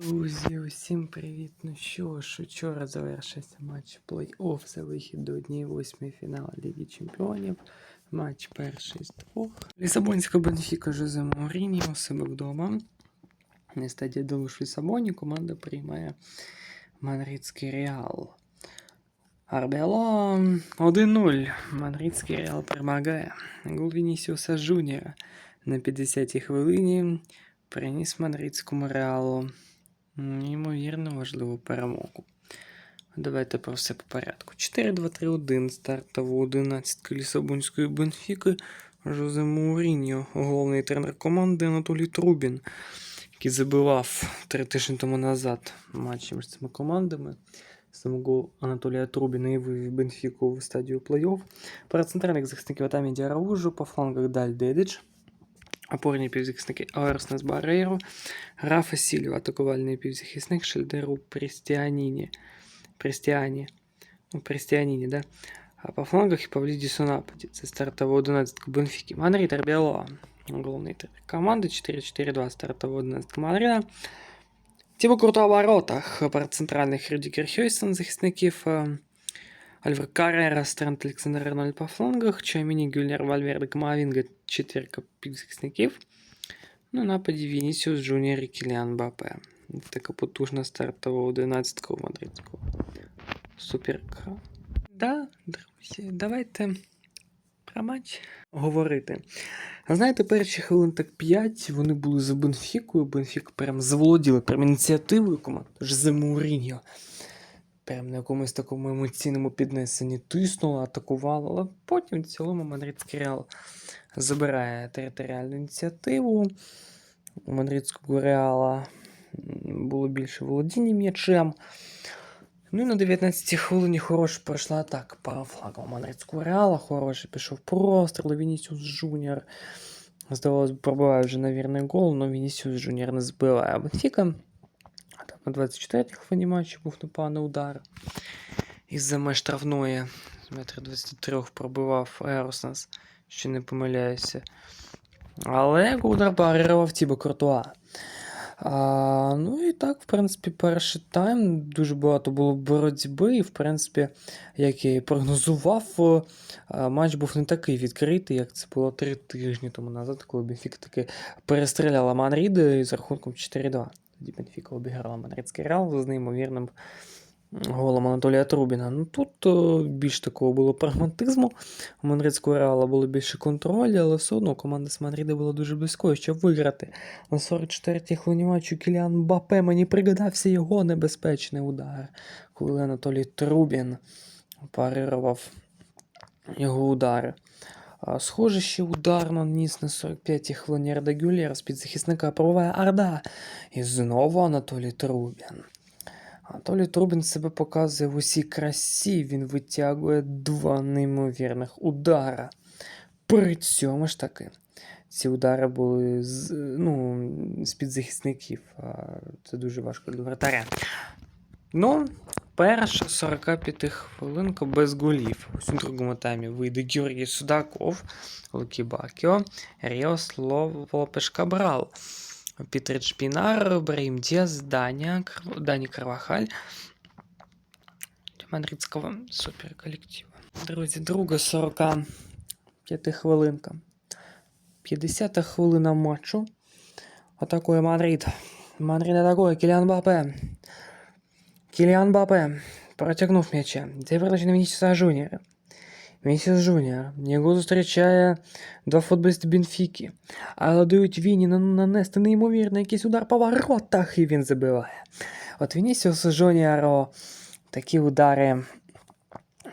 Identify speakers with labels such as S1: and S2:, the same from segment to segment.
S1: Друзі, усім привіт! Ну що ж, вчора завершився матч плей-офф за вихід до 1-8 фіналу Ліги Чемпіонів. Матч перший з двох. Лісабонська Бенфіка Жозе Мауріні у себе вдома. На стадії Делуш в Лісабоні команда приймає Мадридський Реал. Арбело 1-0. Мадридський Реал перемагає. Гол Вінісіуса Жуніора на 50-й хвилині приніс мадридському реалу неймовірно важливу перемогу. Давайте про все по порядку. 4-2-3-1 стартову 11 Лісабонської Бенфіки Жозе Мауріньо, головний тренер команди Анатолій Трубін, який забивав три тижні тому назад матчі між цими командами. Саме гол Анатолія Трубіна і вивів Бенфіку в стадію плей-офф. Перед центральних захисників Атамі Діараужу, по флангах Даль Дедич, опорні півзахисники Аерснес Барейро, Рафа Сільва, атакувальний півзахисник Шельдеру Престіаніні. Престіані. Ну, Престіаніні, да? А по флангах і Павлідісу нападі. Це стартова 11 Бенфіки. Манрід Арбіало, головний тренер команди. 4-4-2 стартова 11 Мадрида. Тібо Круто в воротах. Перед центральних Рюдікер Хойсон, захисників е, Альвар Каррера, Трент Олександр Арнольд по флангах, Чаміні, Гюльнер, Вальверде, Камавінга, четвірка півзахисників. Ну, нападі Вінісіус, Джуніор і Кіліан Бапе. Така потужна стартова 11-ка мадридського. Суперка. Да, друзі, давайте про матч говорити. Знаєте, перші хвилин так 5 вони були за Бенфікою. Бенфік прям заволоділи прям ініціативою команди. Жозе Мауріньо. Прям на якомусь такому емоційному піднесенні тиснула, атакувала, але потім в цілому Мадридський Реал забирає територіальну ініціативу. У Мадридського Реала було більше володіння м'ячем. Ну і на 19-й хвилині хороша пройшла атака парафлагом Мадридського Реала. Хороший пішов простріл, Вінісіус Жуніор. Здавалось, пробиває вже на вірний гол, але Вінісіус Жуніор не збиває. Бенфіка на 24-й хвилині матчу був непоганий удар. Із-за меж штрафної з метра 23 пробивав Ероснес, що не помиляюся. Але удар парирував Тібо Куртуа. А, ну і так, в принципі, перший тайм дуже багато було боротьби, і, в принципі, як я і прогнозував, матч був не такий відкритий, як це було три тижні тому назад, коли Бенфіка таки перестріляла Манрід із рахунком 4-2. Тоді Бенфіка обіграла Мадридський Реал з неймовірним голом Анатолія Трубіна. Ну тут о, більш такого було прагматизму. У Мадридського Реала було більше контролю, але все одно команда з Мадрида була дуже близькою, щоб виграти. На 44-й хвилині матчу Кіліан Бапе мені пригадався його небезпечний удар, коли Анатолій Трубін парирував його удари. Схоже, ще удар наніс на 45-й хвилині Арда Гюлєр з підзахисника пробиває Арда. І знову Анатолій Трубін. Анатолій Трубін себе показує в усій красі. Він витягує два неймовірних удара. При цьому ж таки, ці удари були з, ну, з підзахисників. а Це дуже важко для вратаря. Ну, перша 45 хвилинка без голів. У другому таймі вийде Георгій Судаков, Лукі Бакіо, Ріос Лопеш Кабрал, Пітрич Пінар, Брейм Діас, Даня, Дані Карвахаль. Мадридського суперколектива. Друзі, друга 45 хвилинка. 50 хвилина матчу. Атакує Мадрид. Мадрид атакує Кіліан Бапе. Кіліан Бапе протягнув м'яча. Це передача на Вінісіуса Жуніора. Вінісіус Жуніор. Його зустрічає два футболісти Бенфіки. Але дають Віні нанести неймовірний якийсь удар по воротах, і він забиває. От Вінісіусу Жуніору такі удари,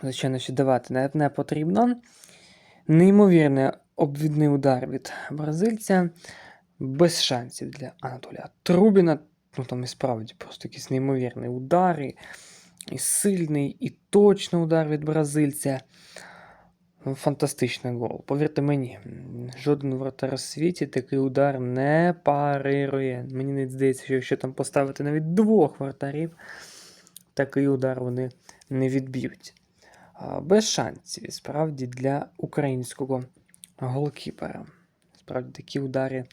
S1: звичайно, що давати не, не потрібно. Неймовірний обвідний удар від бразильця. Без шансів для Анатолія Трубіна. Ну там і справді просто якийсь неймовірний удар. І, і сильний, і точний удар від бразильця. Ну, Фантастичний гол. Повірте мені, жоден вратар у світі такий удар не парирує. Мені не здається, що якщо там поставити навіть двох вратарів, такий удар вони не відб'ють. Без шансів, справді, для українського голкіпера. Справді такі удари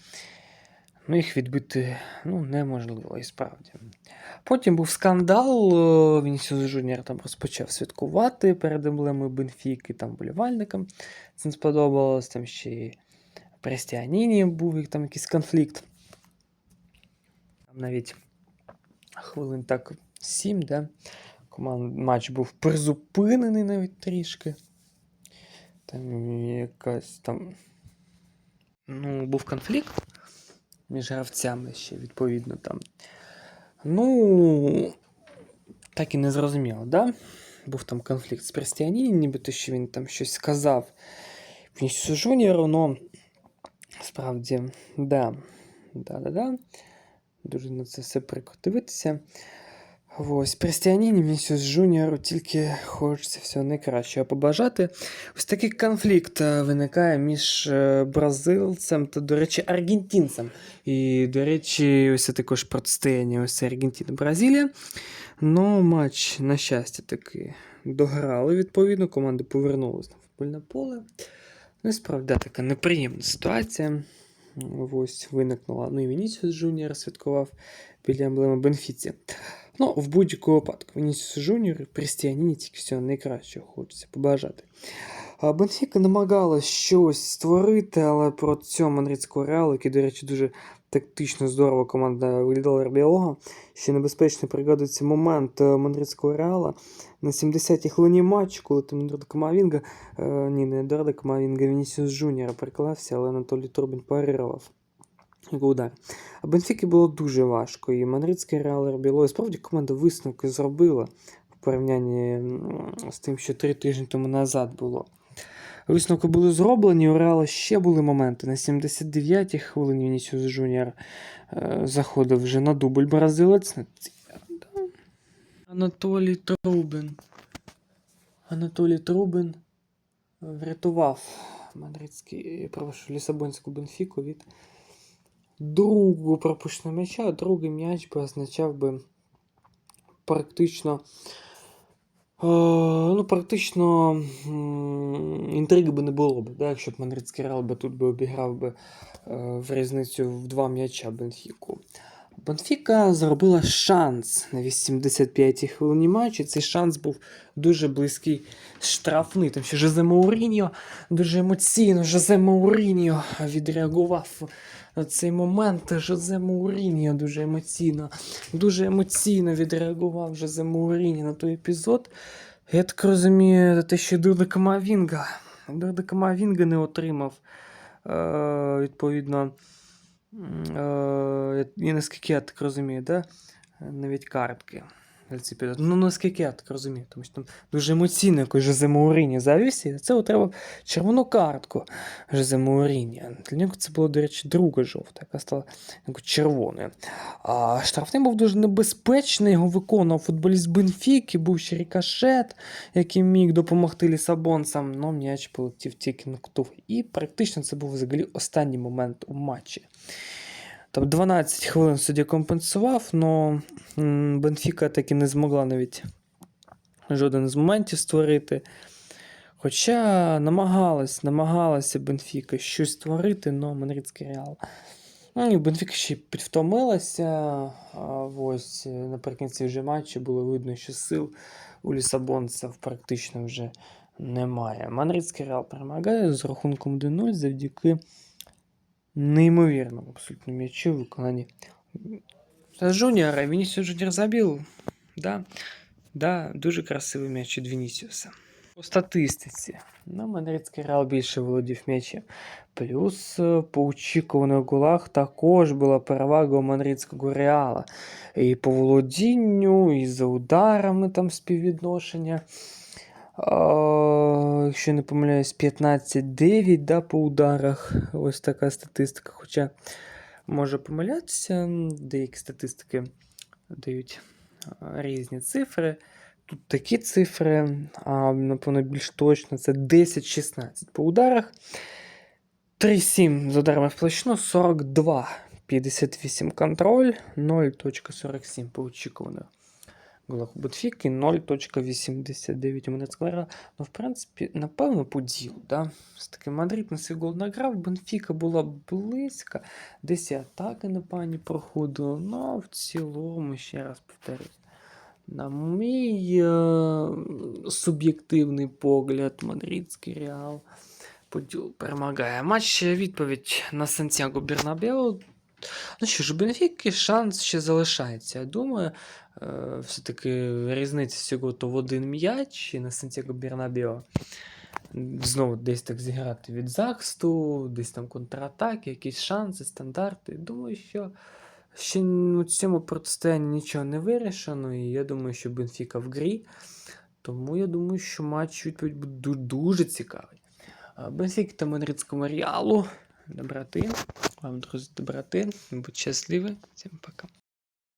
S1: Ну, їх відбити ну, неможливо і справді. Потім був скандал. е, Вінісіус Жуніор там розпочав святкувати перед емблемою Бенфіки, там болівальникам. Це не сподобалось. Там ще й Престіаніні був там якийсь конфлікт. Там навіть хвилин так 7, да? Команд... Матч був призупинений навіть трішки. Там якась там. Ну, був конфлікт між гравцями ще, відповідно, там. Ну, так і не зрозуміло, да? Був там конфлікт з Престіаніні, нібито що він там щось сказав Вінісісу Жуніору, но справді, да. Да-да-да. Дуже на це все прикро. Ось, Престіаніні Вінісіус Жуніору тільки хочеться всього найкращого побажати. Ось такий конфлікт е, виникає між е, бразильцем та, до речі, аргентинцем. І, до речі, ось це також протистояння ось Аргентина Бразилія. Ну, матч, на щастя, таки дограли, відповідно. Команди повернулися на футбольне поле. Ну, і справді така неприємна ситуація. Ось виникнула. Ну і Вінісіус Жуніор святкував біля емблеми Бенфіці. Ну, в будь-якому випадку, Вінісіус Жуніор і Престіаніні тільки всього найкращого хочеться побажати. Бенфіка намагалась щось створити, але проти цього мадридського реалу, який, до речі, дуже тактично здорово команда виглядала Рабіолога, ще небезпечно пригадується момент е, мадридського реала на 70-й хвилині матчу, коли там Едуардо Камавінга, е, ні, не Едуардо Камавінга, Вінісіус Жуніор приклався, але Анатолій Турбін парирував удар. А Бенфіки було дуже важко, і мадридський реал Рабіоло, і справді команда висновки зробила в порівнянні з тим, що три тижні тому назад було. Висновки були зроблені, у Реала ще були моменти. На 79-й хвилині Вінісіус Жуніор е, заходив вже на дубль бразилець. Анатолій Трубин. Анатолій Трубин врятував мадридський, прошу, Лісабонську Бенфіку від другого пропущеного м'яча, а другий м'яч би означав би практично. Е, ну, практично інтриги би не було б, да, якщо б Мадридський Реал би тут би обіграв би е, в різницю в два м'яча Бенфіку. Бенфіка зробила шанс на 85-й хвилині матчу. Цей шанс був дуже близький штрафний. Там ще Жозе Мауріньо дуже емоційно Жозе Мауріньо відреагував цей момент. Жозе Мауріньо дуже емоційно, дуже емоційно відреагував Жозе Мауріньо на той епізод. Я так розумію, те, що Дурда Камавінга. Дурда Камавінга не отримав. Е, відповідно. Е, і наскільки я так розумію, да? навіть картки. За ці підо- Ну, наскільки я так розумію, тому що там дуже емоційно якось Жозе Мауріні завівся, і це отримав червону картку Жозе Мауріні. Для нього це була, до речі, друга жовта, яка стала червоною. А штрафний був дуже небезпечний, його виконував футболіст Бенфіки, був ще рикошет, який міг допомогти лісабонцям, але м'яч полетів тільки на кутовий. І практично це був взагалі останній момент у матчі. Там 12 хвилин суддя компенсував, але Бенфіка таки не змогла навіть жоден з моментів створити. Хоча намагалась, намагалася Бенфіка щось створити, але Мадридський Реал. Ну, і Бенфіка ще підвтомилася. Ось е, наприкінці вже матчу було видно, що сил у Лісабонців практично вже немає. Мадридський Реал перемагає з рахунком 1-0 завдяки неймовірному абсолютно м'ячу в виконанні та Жуніора. Вінісіус Жуніор забив. Да, да, дуже красивий м'яч від Вінісіуса. По статистиці. Ну, Мадридський Реал більше володів м'ячем. Плюс е, по очікуваних голах також була перевага у Мадридського Реала. І по володінню, і за ударами там співвідношення. Якщо не помиляюсь, 15-9 да, по ударах. Ось така статистика. Хоча може помилятися, деякі статистики дають різні цифри. Тут такі цифри, а напевно, більш точно це 10-16 по ударах. 3-7 з ударами в площину, 42, 58 контроль, 0.47 по очікуваних голах у Бенфіки 0.89 у Реала. Ну, в принципі, напевно, по ділу. Да? Все-таки Мадрид на свій гол награв, Бенфіка була близька, десь і атаки на пані проходили. Ну, в цілому, ще раз повторюсь. На мій е, суб'єктивний погляд, мадридський реал по ділу перемагає. Матч відповідь на Сантьяго Бернабеу. Ну що ж, у Бенфіки шанс ще залишається. Я думаю, е, все-таки різниця всього то в один м'яч і на Сантьяго Бернабеу. Знову десь так зіграти від захисту, десь там контратаки, якісь шанси, стандарти. Думаю, що ще у цьому протистоянні нічого не вирішено, і я думаю, що Бенфіка в грі. Тому я думаю, що матч відповідь буде дуже цікавий. А, Бенфіка та Мадридському Реалу. Доброти. Вам, друзі, доброти. Будь щасливі. Всім пока.